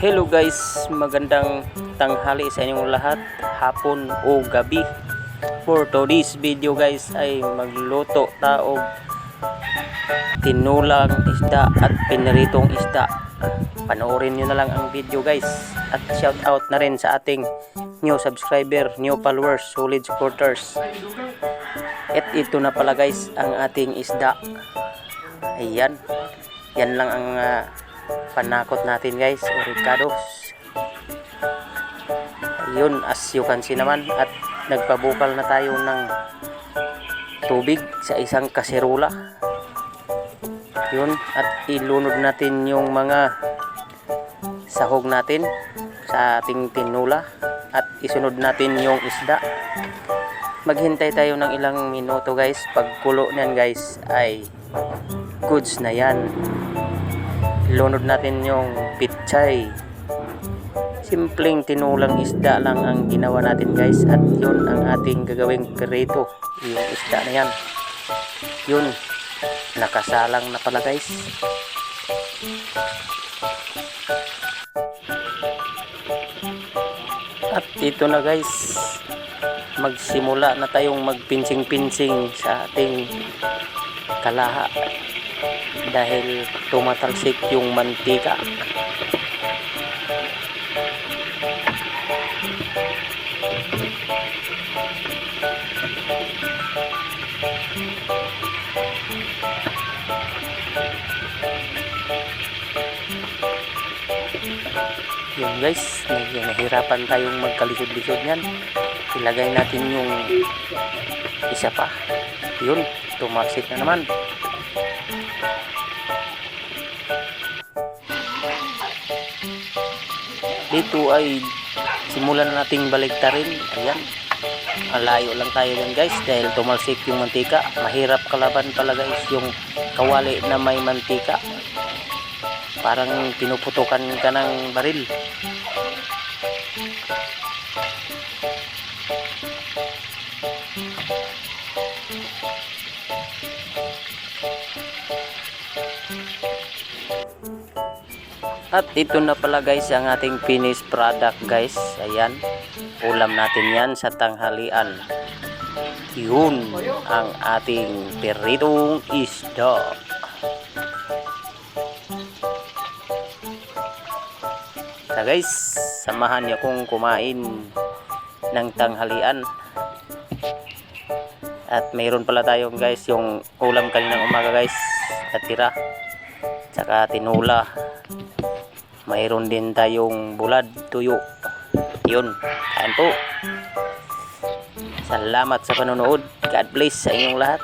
Hello guys, magandang tanghali sa inyong lahat, hapon o gabi. For today's video guys ay magluto taog tinulang isda at piniritong isda. Panoorin nyo na lang ang video guys. At shout out na rin sa ating new subscriber, new followers, solid supporters. At ito na pala guys ang ating isda. Ayan. Yan lang ang ah, panakot natin guys, oricados. Ayun, as you can see naman at nagpabukal na tayo ng tubig sa isang kaserola. Yun, at ilunod natin yung mga sahog natin sa ating tinula at isunod natin yung isda. Maghintay tayo ng ilang minuto guys. Pagkulo niyan guys ay goods na yan. Lunod natin yung pichay. Simpleng tinulang isda lang ang ginawa natin guys at yun ang ating gagawing perito. Yung isda na yan. Yun. Nakasalang na pala guys. At ito na guys. Magsimula na tayong magpinsing-pinsing sa ating kalaha dahil tumatalsik yung mantika. Yun guys, nahirapan tayong magkalisod-lisod yan. Ilagay natin yung isa pa. Yun, tumalsik na naman. Dito ay simulan na nating baligtarin. Ayan. Malayo lang tayo yan guys dahil tumalsik yung mantika. Mahirap kalaban pala guys yung kawali na may mantika. Parang pinuputukan ka ng baril At ito na pala guys ang ating finished product guys. Ayan. Ulam natin yan sa tanghalian. Yun ang ating peritong isda. So guys, samahan niyo kong kumain ng tanghalian. At mayroon pala tayong guys yung ulam kaninang umaga guys. Natira. Tsaka tinula mayroon din tayong bulad tuyo. Yun. Kain po. Salamat sa panonood. God bless sa inyong lahat